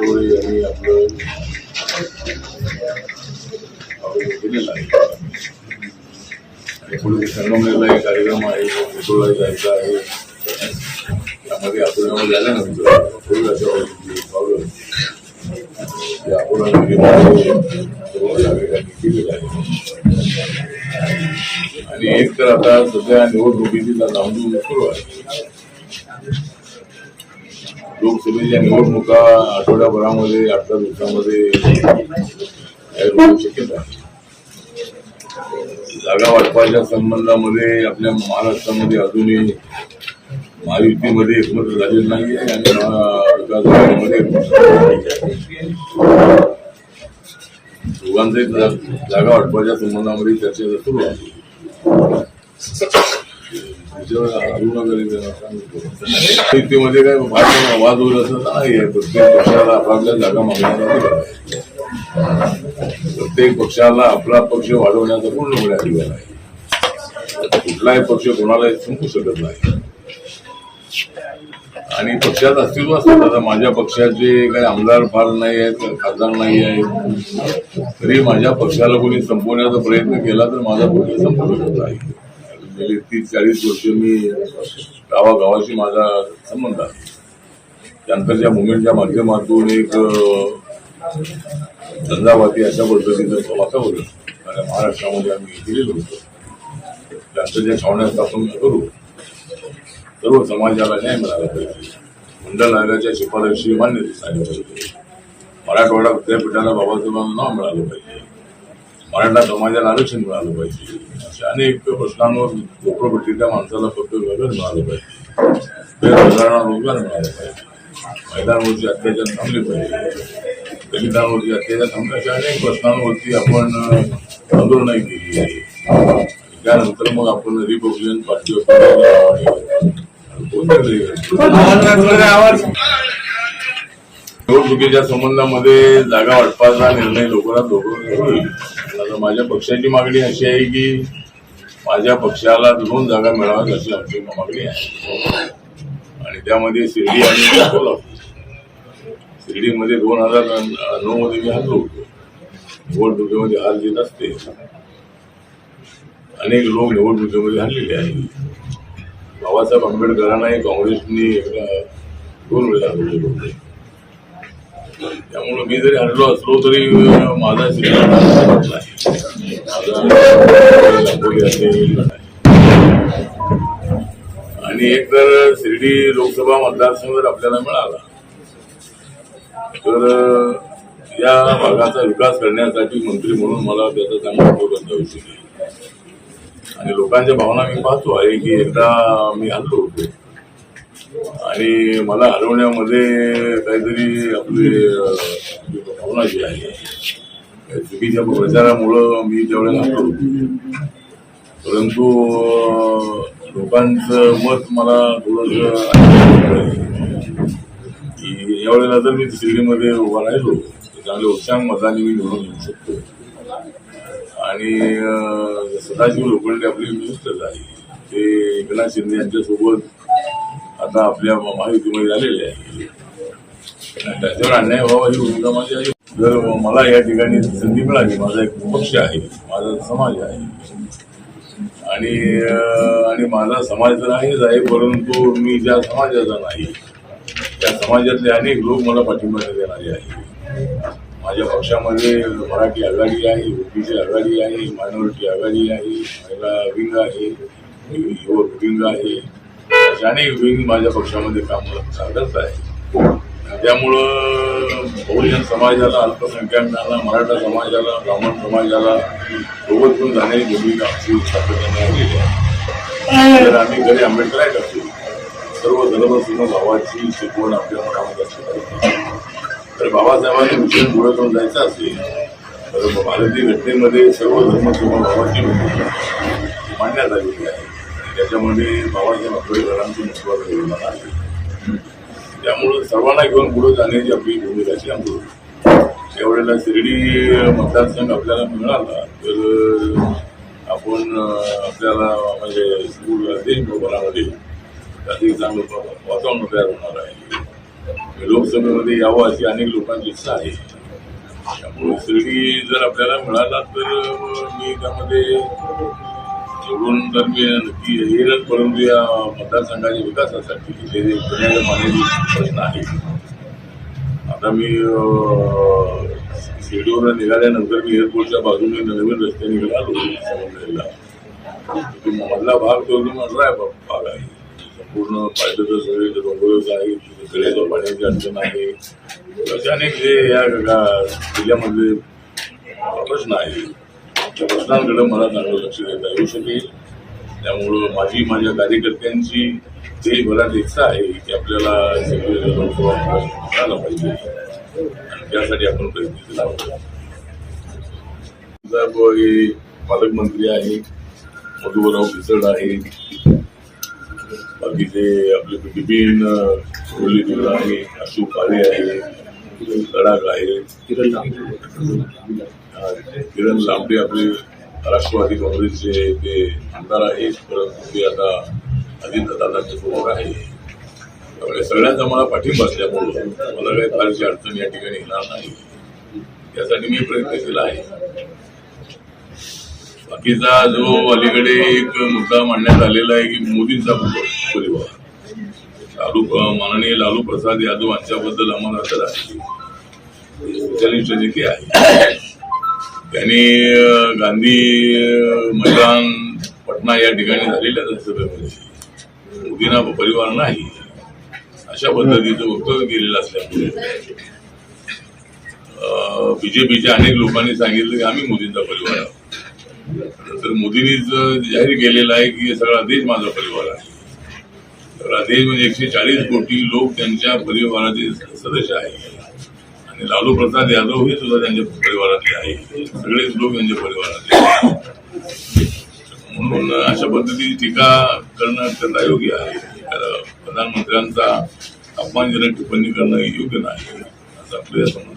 पतोळे यांनी आपलं आपलं आहे संगमनेरला एक कार्यक्रम आहे पतोळा जायचा आहे. त्यामध्ये अकोल्यामध्ये झाल्यानंतर थोडी ते केलेलं आहे. आणि एक तर आता सध्या निवडणुकीची नामजूर सुरू आहे. लोकसभेच्या निवडणुका आठवड्याभरामध्ये अठरा दिवसामध्ये शक्यता आहे. जागा वाटपाच्या संबंधामध्ये आपल्या महाराष्ट्रामध्ये अजूनही महायुतीमध्ये एकमत झालेलं नाही आहे आणि महाविकास आघाडीमध्ये एकमत दोघांचे जागा वाटपाच्या संबंधामध्ये चर्चा सुरू आहे युतीमध्ये काय भाषण वाद होईल असं नाही आहे प्रत्येक पक्षाला आपापल्या जागा मागण्याचा प्रत्येक पक्षाला आपला पक्ष वाढवण्याचा पूर्ण अधिकार आहे. कुठलाही पक्ष कोणालाही संपू शकत नाही. आणि पक्षात अस्तित्व असतात आता माझ्या पक्षाचे काही आमदार फार नाही आहेत खासदार नाही आहेत तरी माझ्या पक्षाला कोणी संपवण्याचा प्रयत्न केला तर माझा पक्ष संपू शकत नाही. गेली तीस चाळीस वर्ष मी गावागावाशी माझा संबंध आहे. त्यानंतरच्या मुवमेंटच्या माध्यमातून एक धंदावादी अशा पद्धतीचं वातावरण आणि महाराष्ट्रामध्ये आम्ही केलेलं होतं. त्यानंतरच्या छावण्या स्थापन करू सर्व समाजाला न्याय मिळाला पाहिजे. मंडळ आयोगाच्या शिफारशी मान्य झाली पाहिजे. मराठवाडा विद्यापीठाला बाबासाहेबांना नाव मिळालं पाहिजे. मराठा समाजाला आरक्षण मिळालं पाहिजे. अशा अनेक प्रश्नांवर झोपडपट्टीच्या माणसाला फक्त घर मिळालं पाहिजे. बेरोजगारांना रोजगार मिळाला पाहिजे. महिलांवरचे अत्याचार थांबले पाहिजे. दलितांवरती अत्याचार थांबले. अशा अनेक प्रश्नांवरती आपण अं, आंदोलनं केली आहे. त्यानंतर मग आपण रिपब्लिकन पार्टी निवडणुकीच्या संबंधामध्ये जागा वाटपाचा निर्णय लवकरात लवकर होईल. आता माझ्या पक्षाची मागणी अशी आहे की माझ्या पक्षाला दोन जागा मिळाव्यात अशी आमची मागणी आहे. आणि त्यामध्ये शिर्डी आणि कोल्हापूर शिर्डीमध्ये दोन हजार नऊ मध्ये मी हरलो होतो. निवडणुकीमध्ये हार देत असते. अनेक लोक निवडणुकीमध्ये हरलेले आहेत. बाबासाहेब आंबेडकरांनाही काँग्रेसनी एकदा दोन वेळा हरवलेले होते. त्यामुळे मी जरी हरलो असलो तरी माझा असेल आणि एक तर शिर्डी लोकसभा मतदारसंघ जर आपल्याला मिळाला तर या भागाचा विकास करण्यासाठी मंत्री म्हणून मला त्याचा चांगला उपयोग आवश्यक आणि लोकांच्या भावना मी पाहतो आहे की एकदा मी हल्लो होतो. आणि मला हरवण्यामध्ये काहीतरी आपली भावना जी आहे चुकीच्या प्रचारामुळं मी त्यावेळेला हरलो. होतो परंतु लोकांचं मत मला थोडंसं की यावेळेला जर मी शिर्डीमध्ये उभा राहिलो. तर चांगल्या उत्साह मताने मी निवडून घेऊ शकतो. आणि सदाशिव लोखंडे आपले मिनिस्टर आहे ते एकनाथ शिंदे यांच्यासोबत आता आपल्या महायुतीमध्ये झालेले आहे त्याच्यावर अन्याय व्हावा ही भूमिका माझी आहे जर मला या ठिकाणी संधी मिळाली माझा एक पक्ष आहे माझा समाज आहे आणि आणि माझा समाज तर आहेच आहे परंतु मी ज्या समाजाचा नाही त्या समाजातले अनेक लोक मला पाठिंबा देणारे आहेत माझ्या पक्षामध्ये मराठी आघाडी आहे ओबीसी आघाडी आहे मायनॉरिटी आघाडी आहे महिला विंग आहे युवक विंग आहे अशा अनेक माझ्या पक्षामध्ये काम करत आहे. त्यामुळं बहुजन समाजाला अल्पसंख्याकांना मराठा समाजाला ब्राह्मण समाजाला सोबत घेऊन जाण्याची भूमिका आमची सातत्याने आलेली आहे तर आम्ही घरी आंबेडकर करतो सर्व धर्मसिंह भावाची शिकवण आपल्या मनामध्ये असली पाहिजे तर बाबासाहेबांनी मिशन पुढे करून जायचं असेल तर भारतीय घटनेमध्ये सर्व धर्म भावाची भूमिका मांडण्यात आलेली आहे. त्याच्यामध्ये बाबासाहेब आंबेडकरांचं महत्वाचं योगदान आहे. त्यामुळं सर्वांना घेऊन पुढे जाण्याची आपली भूमिका अशी आमची यावेळेला शिर्डी मतदारसंघ आपल्याला मिळाला तर आपण आपल्याला म्हणजे स्कूल देशभरामध्ये अधिक चांगलं वातावरण तयार होणार आहे. लोकसभेमध्ये यावं अशी अनेक लोकांची इच्छा आहे. त्यामुळे शिर्डी जर आपल्याला मिळाला तर मी त्यामध्ये निवडून तर मी नक्की येईलच परंतु या मतदारसंघाच्या विकासासाठी जे जे पिण्याच्या प्रश्न आहे आता मी अं, निघाल्यानंतर मी एअरपोर्टच्या बाजूने नवीन रस्त्याने निघालो समजलेला मधला भाग तो मधला भाग आहे. संपूर्ण पाहिलं तर सगळे डोंगरच आहे सगळे पाण्याची अडचण आहे. असे अनेक जे या जिल्ह्यामधले प्रश्न आहे त्या प्रश्नांकडे मला चांगलं लक्ष देता येऊ शकेल. त्यामुळं माझी माझ्या कार्यकर्त्यांची देशभरात इच्छा आहे की आपल्याला सगळे लोकसभा मिळाला पाहिजे. आणि त्यासाठी आपण प्रयत्न केला होता हे पालकमंत्री आहे मधुबराव पिचड आहे बाकीचे आपले बिपिन कोहली आहे अशोक काळे आहे लडाख आहे. किरण लांबे. आपले राष्ट्रवादी काँग्रेसचे ते आमदार आहेत परंतु ते आता अजितदादांचे समोर आहे त्यामुळे सगळ्यांचा मला पाठिंबा असल्यामुळं मला काही फारशी अडचण या ठिकाणी येणार नाही. त्यासाठी मी प्रयत्न केला आहे. बाकीचा जो अलीकडे एक मुद्दा मांडण्यात आलेला आहे की मोदींचा परिवार. लालू माननीय लालू प्रसाद यादव यांच्याबद्दल आम्हाला तर आहे आहे. त्यांनी गांधी मैदान पटना या ठिकाणी झालेल्या सभेमध्ये मोदींना परिवार नाही अशा पद्धतीचं वक्तव्य केलेलं असल्यामुळे बीजेपीच्या अनेक लोकांनी सांगितलं की आम्ही मोदींचा परिवार आहोत. तर मोदींनीच जाहीर केलेलं आहे की सगळा देश माझा परिवार आहे. सगळा म्हणजे एकशे चाळीस कोटी लोक त्यांच्या परिवाराचे सदस्य आहे आणि लालू प्रसाद यादव हे सुद्धा त्यांच्या परिवारातले आहे सगळेच लोक त्यांच्या परिवारातले आहेत. म्हणून अशा पद्धतीची टीका करणं अत्यंत अयोग्य आहे. प्रधानमंत्र्यांचा अपमानजनक टिप्पणी करणं योग्य नाही. असं आपल्या समजा